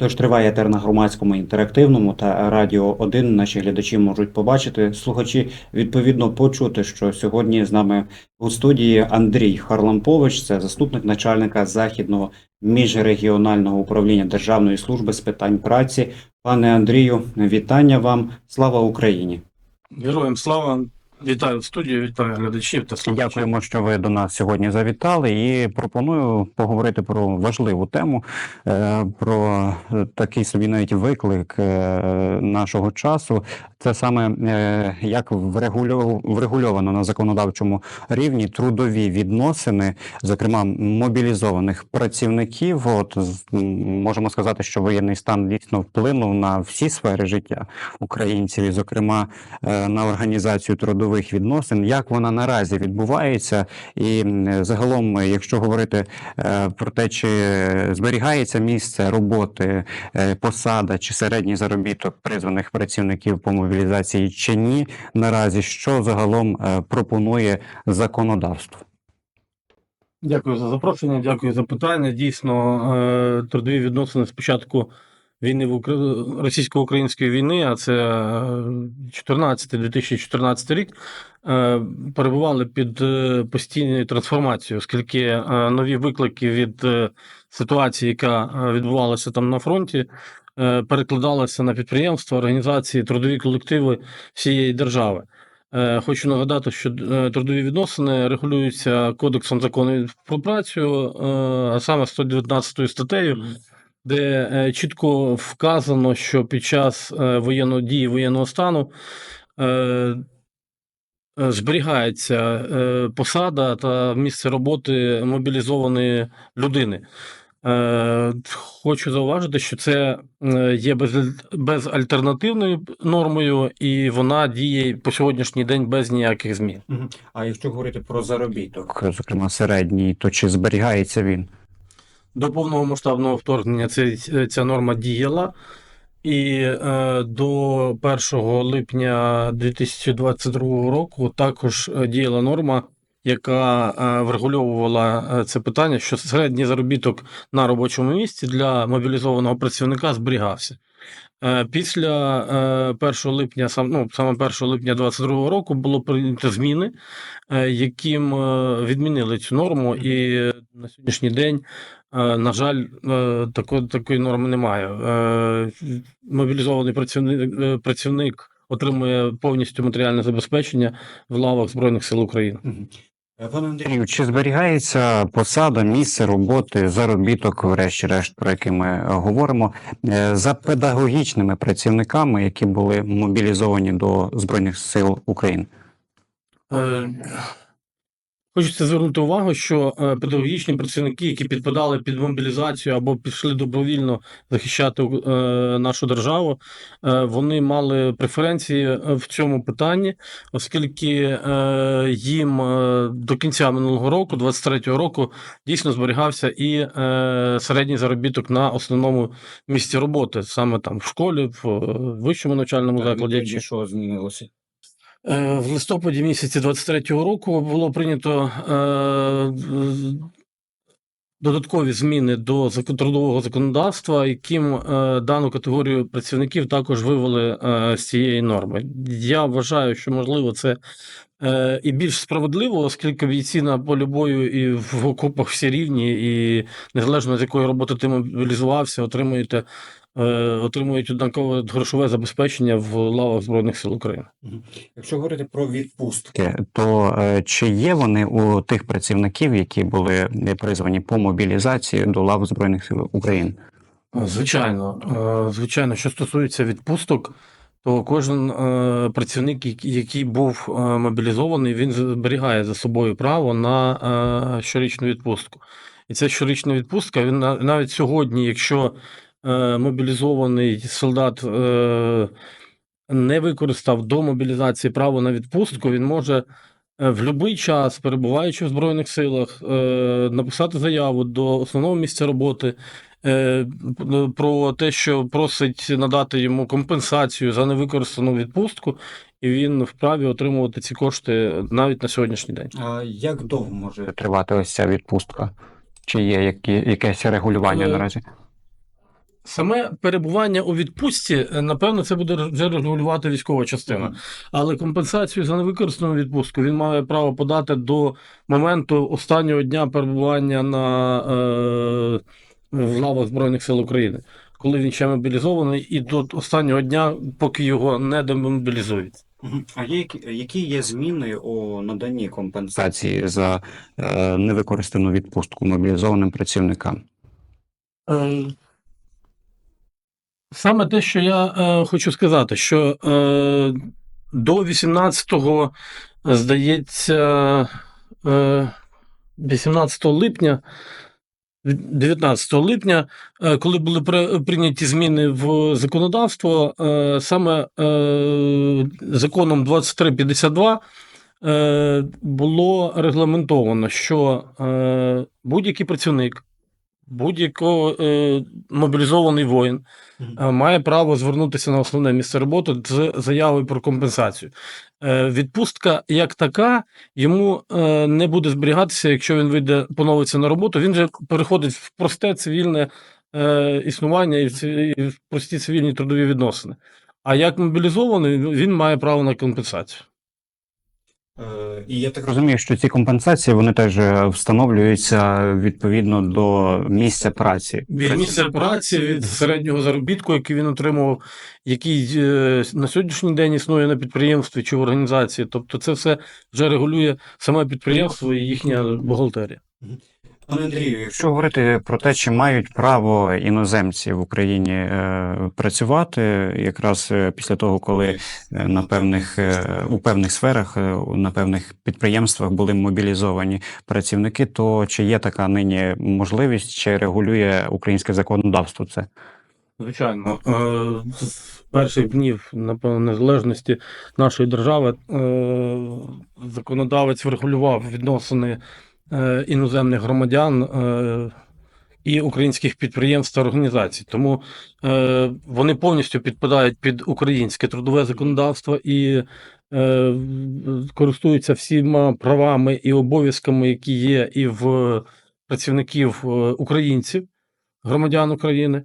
Тож триває етер на громадському інтерактивному та радіо 1. Наші глядачі можуть побачити, слухачі відповідно почути, що сьогодні з нами у студії Андрій Харлампович, це заступник начальника західного міжрегіонального управління Державної служби з питань праці. Пане Андрію, вітання вам! Слава Україні! Героям слава! Вітаю студію, вітаю глядачів та слухачів. Дякуємо, що ви до нас сьогодні завітали, і пропоную поговорити про важливу тему, е, про такий собі навіть виклик е, нашого часу. Це саме е, як врегульов- врегульовано на законодавчому рівні трудові відносини, зокрема мобілізованих працівників. От можемо сказати, що воєнний стан дійсно вплинув на всі сфери життя українців, і, зокрема на організацію трудових відносин, як вона наразі відбувається, і загалом, якщо говорити е, про те, чи зберігається місце роботи, е, посада чи середній заробіток призваних працівників по мобілізації, чи ні, наразі що загалом е, пропонує законодавство? Дякую за запрошення, дякую за питання. Дійсно, трудові відносини з початку війни в Укра- російсько-української війни, а це е, 14-2014 рік, е, перебували під е, постійною трансформацією, оскільки е, нові виклики від е, ситуації, яка е, відбувалася там на фронті, е, перекладалися на підприємства, організації, трудові колективи всієї держави. Е, Хочу нагадати, що е, трудові відносини регулюються Кодексом закону про працю, е, а саме 119 статтею, де е, чітко вказано, що під час е, воєнної дії воєнного стану е, зберігається посада та місце роботи мобілізованої людини. Хочу зауважити, що це є безальтернативною нормою, і вона діє по сьогоднішній день без ніяких змін. А якщо говорити про заробіток, зокрема середній, то чи зберігається він? До повного масштабного вторгнення. Ця, ця норма діяла, і е, до 1 липня 2022 року також е, діяла норма, яка е, врегульовувала е, це питання, що середній заробіток на робочому місці для мобілізованого працівника зберігався. Е, Після е, 1 липня, сам, ну, саме 1 липня 2022 року було прийнято зміни, е, яким е, відмінили цю норму, і на сьогоднішній день, е, на жаль, е, такої, такої норми немає. Е, Мобілізований працівник, е, працівник отримує повністю матеріальне забезпечення в лавах Збройних сил України. Е, Пане Андрію, чи зберігається посада, місце роботи, заробіток, врешті-решт, про який ми е, говоримо, е, за педагогічними працівниками, які були мобілізовані до Збройних сил України? Хочеться звернути увагу, що е, педагогічні працівники, які підпадали під мобілізацію або пішли добровільно захищати е, нашу державу, е, вони мали преференції в цьому питанні, оскільки їм до кінця минулого року, 23-го року, дійсно зберігався і середній заробіток на основному місці роботи, саме там в школі, в вищому навчальному закладі. що змінилося? Е, В листопаді місяці 23-го року було прийнято е, додаткові зміни до трудового законодавства, яким е, дану категорію працівників також вивели з цієї норми. Я вважаю, що можливо це е, і більш справедливо, оскільки бійці на полі бою і в окопах всі рівні, і незалежно з якої роботи ти мобілізувався, отримуєте. е, Отримують однакове грошове забезпечення в лавах Збройних сил України. Якщо говорити про відпустки, то е, чи є вони у тих працівників, які були призвані по мобілізації до лав Збройних сил України? Звичайно, звичайно, що стосується відпусток, то кожен е, працівник, який- був е, мобілізований, він зберігає за собою право на е, щорічну відпустку. І ця щорічна відпустка, він навіть сьогодні, якщо е, мобілізований солдат е, не використав до мобілізації право на відпустку, він може е, в будь-який час, перебуваючи в Збройних силах, е, написати заяву до основного місця роботи про те, що просить надати йому компенсацію за невикористану відпустку, і він вправі отримувати ці кошти навіть на сьогоднішній день. А як довго може тривати ось ця відпустка? Чи є які, якесь регулювання Е, наразі? Саме перебування у відпустці, е, напевно, це буде вже регулювати військова частина. Але компенсацію за невикористану відпустку він має право подати до моменту останнього дня перебування на е, в лавах Збройних сил України, коли він ще мобілізований, і до останнього дня, поки його не демобілізують. А є, які- є зміни у наданні компенсації за е, невикористану відпустку мобілізованим працівникам? Е, Саме те, що я е, хочу сказати, що е, до 18-го, здається, е, 18 липня, 19 липня, е, коли були при- прийняті зміни в законодавство, е, саме е, законом 2352 е, було регламентовано, що будь-який працівник, будь-який е, мобілізований воїн е, має право звернутися на основне місце роботи з заявою про компенсацію. Е, Відпустка як така йому е, не буде зберігатися, якщо він вийде, поновиться на роботу. Він же переходить в просте цивільне е, існування і в, і в прості цивільні трудові відносини. А як мобілізований, він має право на компенсацію. Е, І я так розумію, що ці компенсації вони теж е, встановлюються відповідно до місця праці. Від місця праці, від середнього заробітку, який він отримував, який е, на сьогоднішній день існує на підприємстві чи в організації. Тобто це все вже регулює саме підприємство і їхня бухгалтерія. Пане Андрію, якщо говорити про те, чи мають право іноземці в Україні е, працювати, якраз е, після того, коли е, на певних у певних сферах, на певних підприємствах були мобілізовані працівники, то чи є така нині можливість, чи регулює українське законодавство це? Звичайно, з перших днів, напевно, незалежності нашої держави законодавець врегулював відносини іноземних громадян е, і українських підприємств та організацій. Тому е, вони повністю підпадають під українське трудове законодавство і е, користуються всіма правами і обов'язками, які є і в працівників е, українців, громадян України.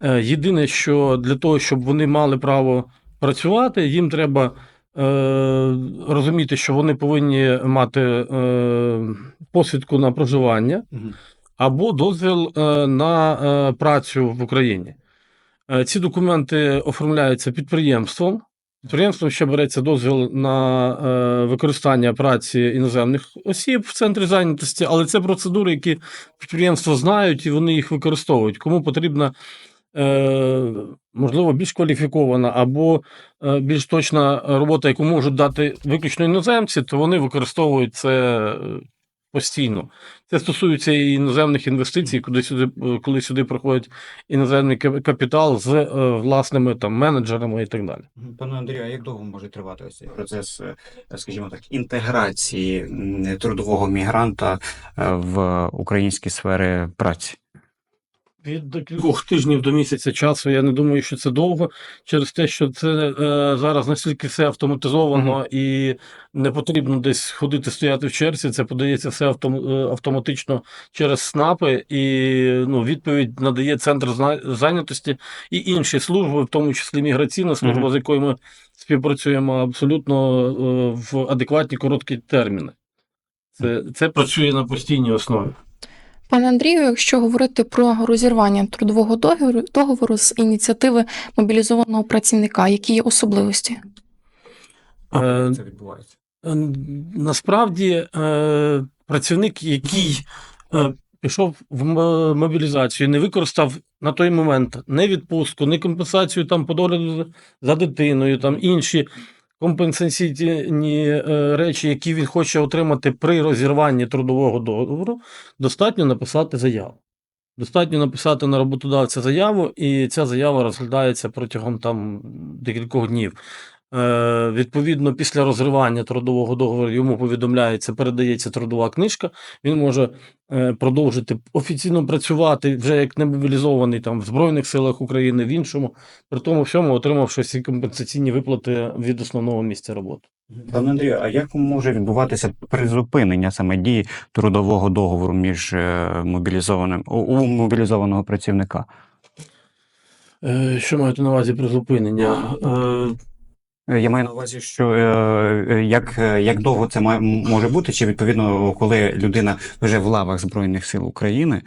Е, Єдине, що для того, щоб вони мали право працювати, їм треба е, розуміти, що вони повинні мати е, посвідку на проживання або дозвіл е, на е, працю в Україні. Е, ці документи оформляються підприємством. Підприємством ще береться дозвіл на е, використання праці іноземних осіб в центрі зайнятості, але це процедури, які підприємства знають і вони їх використовують. Кому потрібна, е, можливо, більш кваліфікована або е, більш точна робота, яку можуть дати виключно іноземці, то вони використовують це е, постійно. Це стосується і іноземних інвестицій, куди сюди, е, коли сюди приходить іноземний ка- капітал з е, власними там менеджерами і так далі. Пане Андрію, а як довго може тривати ось цей процес, е, скажімо так, інтеграції трудового мігранта е, в українські сфери праці? Від декількох тижнів до місяця часу я не думаю, що це довго, через те, що це е, зараз настільки все автоматизовано і не потрібно десь ходити стояти в черзі. Це подається все е, автоматично через снапи, і ну, відповідь надає центр зайнятості і інші служби, в тому числі міграційна служба, Мгм. з якою ми співпрацюємо абсолютно е, в адекватні короткі терміни. Це, це працює на постійній основі. Пане Андрію, якщо говорити про розірвання трудового договору, договору з ініціативи мобілізованого працівника, які є особливості? Е, це відбувається? Е, Насправді, е, працівник, який е, пішов в мобілізацію, не використав на той момент не відпустку, не компенсацію там по догляду за- за дитиною, там інші компенсаційні е, речі, які він хоче отримати при розірванні трудового договору, достатньо написати заяву. Достатньо написати на роботодавця заяву, і ця заява розглядається протягом там декількох днів. Е, відповідно, після розривання трудового договору йому повідомляється, передається трудова книжка. Він може продовжити офіційно працювати вже як немобілізований там в Збройних силах України, в іншому, при тому всьому отримавши всі компенсаційні виплати від основного місця роботи. Пане Андрію, а як може відбуватися призупинення саме дії трудового договору між е, мобілізованим у, у мобілізованого працівника? Е, Що маєте на увазі призупинення? Е, Я маю на увазі, що е, е, як, як довго це може бути, чи відповідно, коли людина вже в лавах Збройних сил України,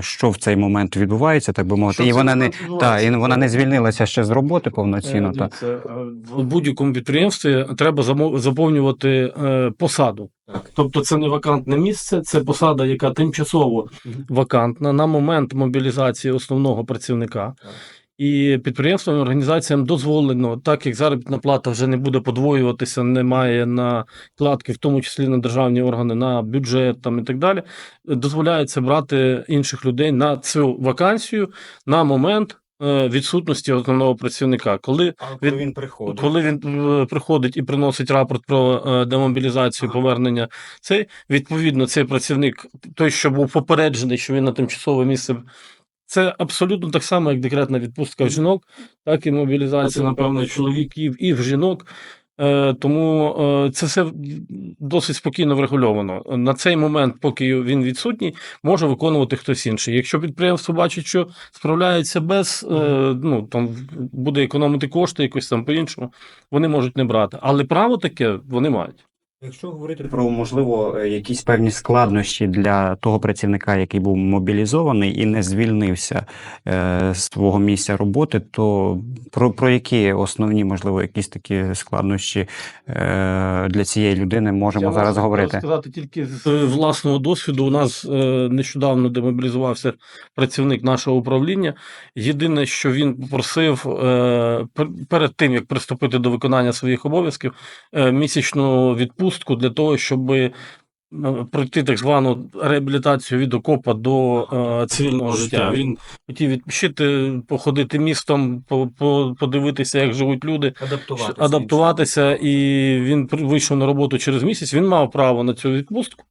що в цей момент відбувається, так би мовити, Що і вона не та, і вона не звільнилася ще з роботи повноцінно. Е, Та. В будь-якому підприємстві треба заповнювати посаду. Так. Тобто це не вакантне місце, це посада, яка тимчасово вакантна на момент мобілізації основного працівника. І підприємствам і організаціям дозволено, так як заробітна плата вже не буде подвоюватися, немає на кладки, в тому числі на державні органи, на бюджет там і так далі. Дозволяється брати інших людей на цю вакансію на момент е, відсутності основного працівника. Коли коли Він- він приходить. коли він е, приходить і приносить рапорт про е, демобілізацію, повернення, цей відповідно цей працівник, той, що був попереджений, що він на тимчасове місце. Це абсолютно так само, як декретна відпустка в жінок, так і мобілізація, напевно, чоловіків і в жінок. Е, Тому е, це все досить спокійно врегульовано. На цей момент, поки він відсутній, може виконувати хтось інший. Якщо підприємство бачить, що справляється без, е, ну там буде економити кошти якось там по-іншому, вони можуть не брати. Але право таке вони мають. Якщо говорити про можливо е, якісь певні складнощі для того працівника, який був мобілізований і не звільнився е, з свого місця роботи, то про, про які основні, можливо, якісь такі складнощі е, для цієї людини можемо Я зараз можу говорити? сказати тільки з власного досвіду. У нас е, нещодавно демобілізувався працівник нашого управління. Єдине, що він попросив е, перед тим, як приступити до виконання своїх обов'язків, е, місячну відпустку для того, щоб пройти так звану реабілітацію від окопа до е, цивільного життя. Він хотів відпочити, походити містом, по, по, подивитися, як живуть люди Адаптуватися. адаптуватися, і він вийшов на роботу через місяць. Він мав право на цю відпустку.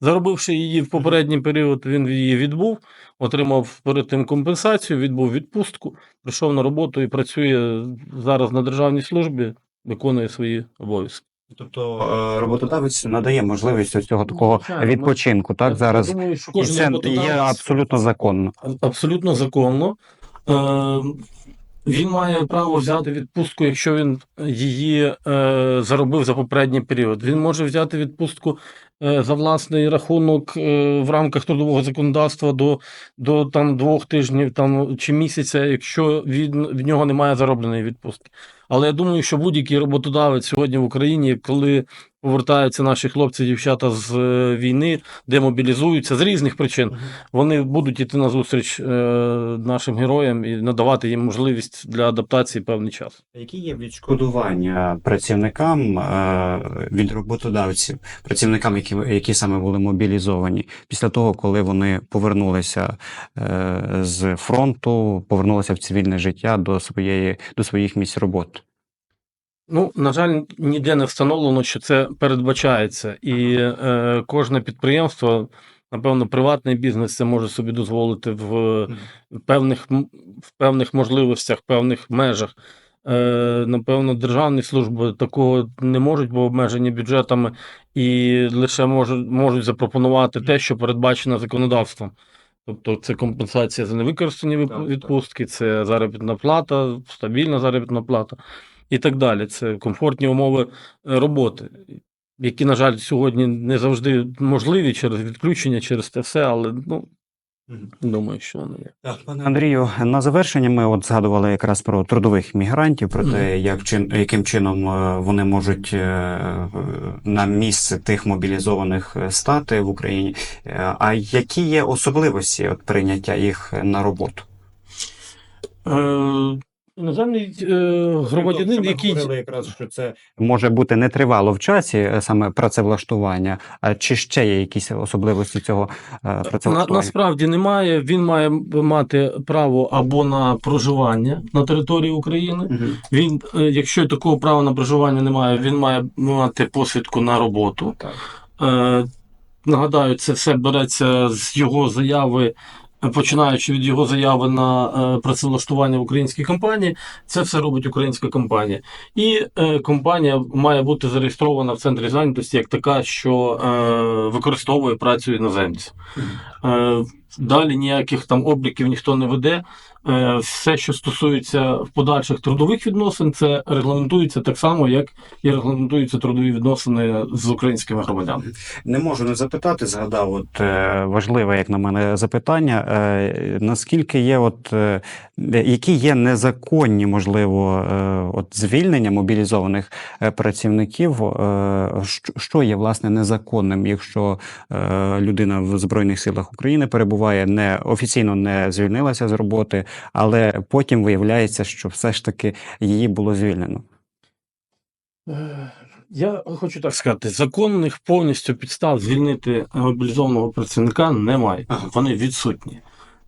Заробивши її в попередній період, він її відбув, отримав перед тим компенсацію, відбув відпустку, прийшов на роботу і працює зараз на державній службі, виконує свої обов'язки. Тобто е, роботодавець надає можливість ось цього такого Звичайно, відпочинку, так зараз. Я думаю, що І кожен це є роботодавець- абсолютно законно. абсолютно законно. Е, він має право взяти відпустку, якщо він її е, заробив за попередній період. Він може взяти відпустку е, за власний рахунок е, в рамках трудового законодавства до, до там, двох тижнів там, чи місяця, якщо він, в нього немає заробленої відпустки. Але я думаю, що будь-який роботодавець сьогодні в Україні, коли повертаються наші хлопці, дівчата з е, війни, демобілізуються з різних причин, вони будуть йти на зустріч е, нашим героям і надавати їм можливість для адаптації певний час. Які є відшкодування працівникам е, від роботодавців, працівникам, які, які саме були мобілізовані, після того, коли вони повернулися з фронту, повернулися в цивільне життя до своєї до своїх місць роботи? Ну, на жаль, ніде не встановлено, що це передбачається, і е, кожне підприємство, напевно, приватний бізнес це може собі дозволити в певних, в певних можливостях, певних межах. Е, напевно, державні служби такого не можуть, бо обмежені бюджетами, і лише можуть, можуть запропонувати те, що передбачено законодавством. Тобто це компенсація за невикористані відпустки, це заробітна плата, стабільна заробітна плата і так далі. Це комфортні умови е, роботи, які, на жаль, сьогодні не завжди можливі через відключення, через те все, але ну, думаю, що вони є. Так, пане Андрію, на завершення ми от згадували якраз про трудових мігрантів, про те, як чин, яким чином е, вони можуть е, на місце тих мобілізованих стати в Україні. А які є особливості от прийняття їх на роботу? Е, Іноземний е, громадянин, який якраз, що це може бути не тривало в часі е, саме працевлаштування, а чи ще є якісь особливості цього е, на, насправді немає. Він має мати право або на проживання на території України. Мгм. Він, е, якщо такого права на проживання немає, він має мати посвідку на роботу. Так. Е, нагадаю, це все береться з його заяви, починаючи від його заяви на е, працевлаштування в українській компанії. Це все робить українська компанія. І е, компанія має бути зареєстрована в центрі зайнятості як така, що е, використовує працю іноземців. Далі ніяких там обліків ніхто не веде. Е, все, що стосується в подальших трудових відносин, це регламентується так само, як і регламентуються трудові відносини з українськими громадянами. Не можу не запитати, згадав, от е, важливе, як на мене, запитання. Е, наскільки є, от які є незаконні, можливо, от звільнення мобілізованих працівників? Що, є власне незаконним, якщо людина в Збройних силах України перебуває не офіційно не звільнилася з роботи, але потім виявляється, що все ж таки її було звільнено? Е, Я хочу так сказати: законних повністю підстав звільнити мобілізованого працівника немає. Вони відсутні.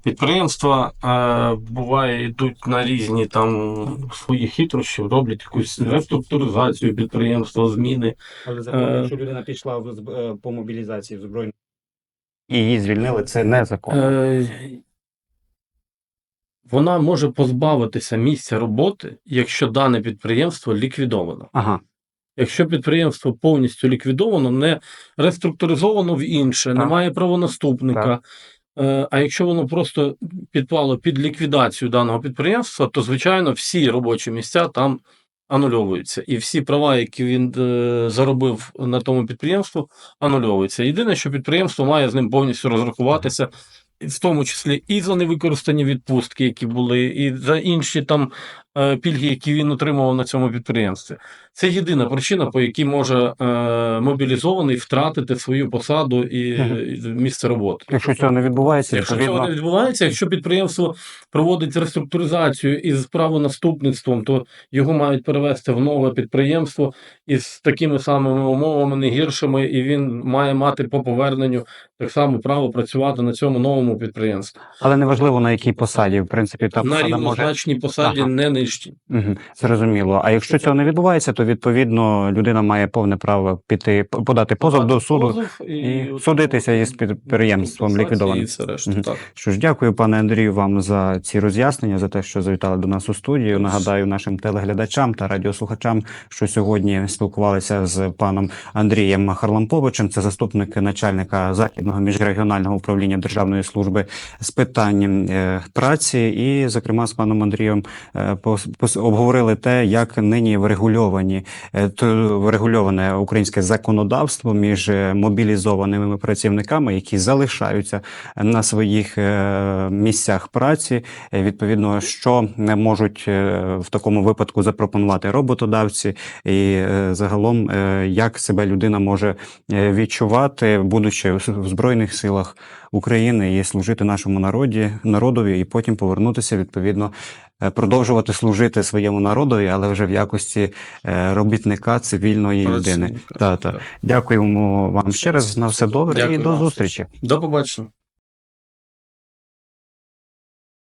Підприємства е, буває йдуть на різні там свої хитрощі, роблять якусь реструктуризацію підприємства, зміни. Але законно, Е, якщо людина пішла по мобілізації в збройні і її звільнили, це незаконно. Е, вона може позбавитися місця роботи, якщо дане підприємство ліквідовано. Ага. Якщо підприємство повністю ліквідовано, не реструктуризовано в інше, Так. немає правонаступника. Так. е, А якщо воно просто підпало під ліквідацію даного підприємства, то звичайно всі робочі місця там анульовуються, і всі права, які він е, заробив на тому підприємстві, анульовуються. Єдине, що підприємство має з ним повністю розрахуватися, в тому числі і за невикористані відпустки, які були, і за інші там пільги, які він отримував на цьому підприємстві. Це єдина причина, по якій може е, мобілізований втратити свою посаду і, місце роботи. Якщо цього не відбувається, Якщо відповідно, цього не відбувається, якщо підприємство проводить реструктуризацію із правонаступництвом, то його мають перевести в нове підприємство із такими самими умовами, не гіршими, і він має мати по поверненню так само право працювати на цьому новому підприємстві. але неважливо на якій посаді, в принципі, та на посада може посаді Ага. не нижчій. Угу, зрозуміло. А якщо цього не відбувається, то відповідно людина має повне право піти подати позов до суду. Позов і судитися із підприємством ліквідованим. І так. Що ж, дякую, пане Андрію, вам за ці роз'яснення, за те, що завітали до нас у студію. Нагадаю нашим телеглядачам та радіослухачам, що сьогодні спілкувалися з паном Андрієм Харламповичем, це заступник начальника західного міжрегіонального управління Державної служби з питань е, праці, і, зокрема, з паном Андрієм е, пос- пос- обговорили те, як нині врегульовані е, то врегульоване українське законодавство між е, мобілізованими працівниками, які залишаються на своїх е, місцях праці. Відповідно, що не можуть в такому випадку запропонувати роботодавці, і загалом як себе людина може відчувати, будучи в збройних силах України і служити нашому народі народові, і потім повернутися відповідно. Е, Продовжувати служити своєму народові, але вже в якості е, робітника цивільної людини. Та, та. Дякуємо вам ще раз на все добре і до вам. зустрічі. До побачення.